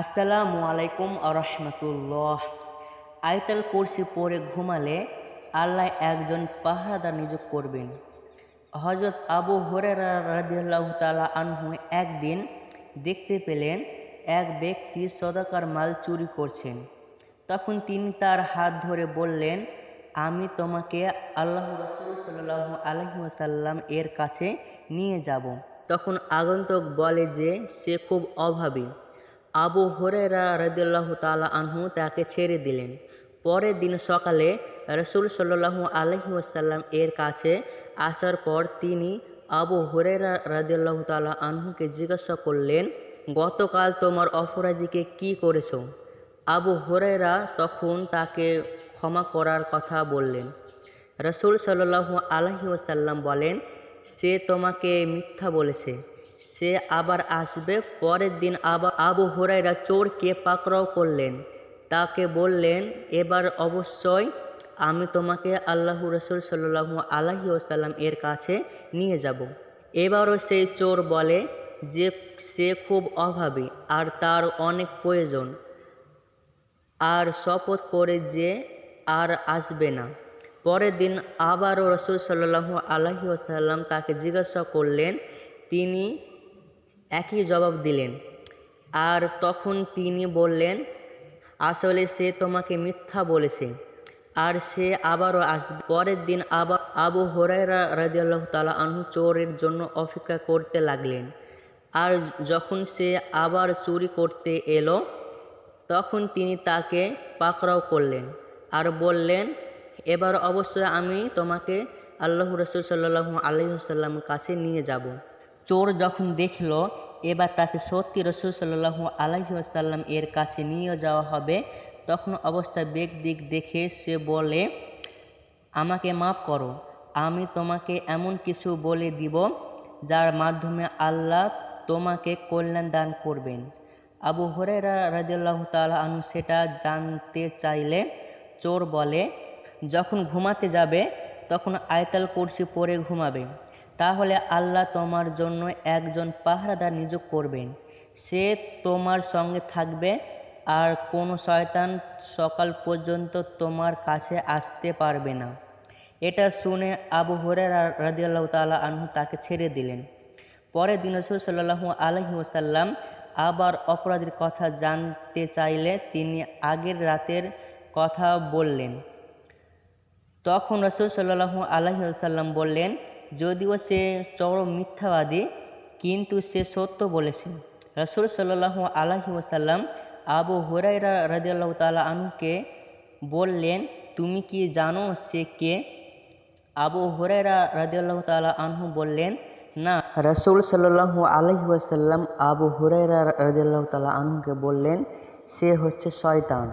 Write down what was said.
আসসালামু আলাইকুম আরহামতুল্লাহ। আয়তাল কুরসি পরে ঘুমালে আল্লাহ একজন পাহারাদার নিযোগ করবেন। হজরত আবু হরেরা রাদিয়াল্লাহু তাআলা আনহু একদিন দেখতে পেলেন এক ব্যক্তি সদাকার মাল চুরি করছেন। তখন তিনি তার হাত ধরে বললেন, আমি তোমাকে আল্লাহ রসুল সাল্লাহ আলহিমসাল্লাম এর কাছে নিয়ে যাব। তখন আগন্তুক বলে যে, সে খুব অভাবী। আবু হরেরা রদুল্লাহ তালা আনহু তাকে ছেড়ে দিলেন। পরের দিন সকালে রসুল সাল্লাহু আলহি ওসাল্লাম এর কাছে আসার পর তিনি আবু হরেরা রদুল্লাহ তালা আনহুকে জিজ্ঞাসা করলেন, গতকাল তোমার অপরাধীকে কি করেছ? আবু হরেরা তখন তাকে ক্ষমা করার কথা বললেন। রসুল সাল্লাহু আলহি ওসাল্লাম বলেন, সে তোমাকে মিথ্যা বলেছে। সে আবার আসবে, পরের দিন আবার আবু হরাইরা চোরকে পাকড়াও করলেন। তাকে বললেন, এবার অবশ্যই আমি তোমাকে আল্লাহ রসুল সাল্লাহু আলাহি ওসাল্লাম এর কাছে নিয়ে যাব। এবারও সেই চোর বলে যে সে খুব অভাবী আর তার অনেক প্রয়োজন। আর শপথ করে যে আর আসবে না। পরের দিন আবারও রসুল সাল্লাহু আলাহি ওসাল্লাম তাকে জিজ্ঞাসা করলেন, তিনি একই জবাব দিলেন। আর তখন তিনি বললেন, আসলে সে তোমাকে মিথ্যা বলেছে। আর সে আবারও আসবে। পরের দিন আবার আবু হরাইরা রাজিয়াল্লাহ তালা আনহু চোরের জন্য অপেক্ষা করতে লাগলেন। আর যখন সে আবার চুরি করতে এলো, তখন তিনি তাকে পাকড়াও করলেন আর বললেন, এবার অবশ্যই আমি তোমাকে আল্লাহ রসুল সাল্লাহু আলহিসাল্লামের কাছে নিয়ে যাব। চোর যখন দেখল, এবার তাকে সত্যি রসুল সাল্লাহু আলহিউসাল্লাম এর কাছে নিয়ে যাওয়া হবে, তখন অবস্থা বেগ দিক দেখে সে বলে, আমাকে মাফ করো, আমি তোমাকে এমন কিছু বলে দিব, যার মাধ্যমে আল্লাহ তোমাকে কল্যাণ দান করবেন। আবু হরেরা রাজিয়াল্লাহ তালা আনু সেটা জানতে চাইলে চোর বলে, যখন ঘুমাতে যাবে তখন আয়তাল কুরসি পরে ঘুমাবে। তাহলে আল্লাহ তোমার জন্য একজন পাহারাদার নিযোগ করবেন। সে তোমার সঙ্গে থাকবে আর কোনো শয়তান সকাল পর্যন্ত তোমার কাছে আসতে পারবে না। এটা শুনে আবু হরে রাজিয়াল্লাহ তালা আনহু তাকে ছেড়ে দিলেন। পরের দিন রসুল সাল্লাহু আলহি ওসাল্লাম আবার অপরাধীর কথা জানতে চাইলে তিনি আগের রাতের কথা বললেন। তখন রসুল সাল্লাহু আলহি ওসাল্লাম বললেন, যদিও সে চরম মিথ্যাবাদী, কিন্তু সে সত্য বলেছে রসুল সাল্লাহ আলহি ওসাল্লাম আবু হুরাইরা রাজিয়াল্লাহ তালা আনুকে বললেন, তুমি কি জানো সে কে? আবু হুরাইরা রাজিয়াল্লাহ তালা আনহু বললেন, না। রসুল সাল্লাহ আলহি ওসাল্লাম আবু হুরাইরা রাজিয়াল্লাহ তালা আনহুকে বললেন, সে হচ্ছে শয়তান।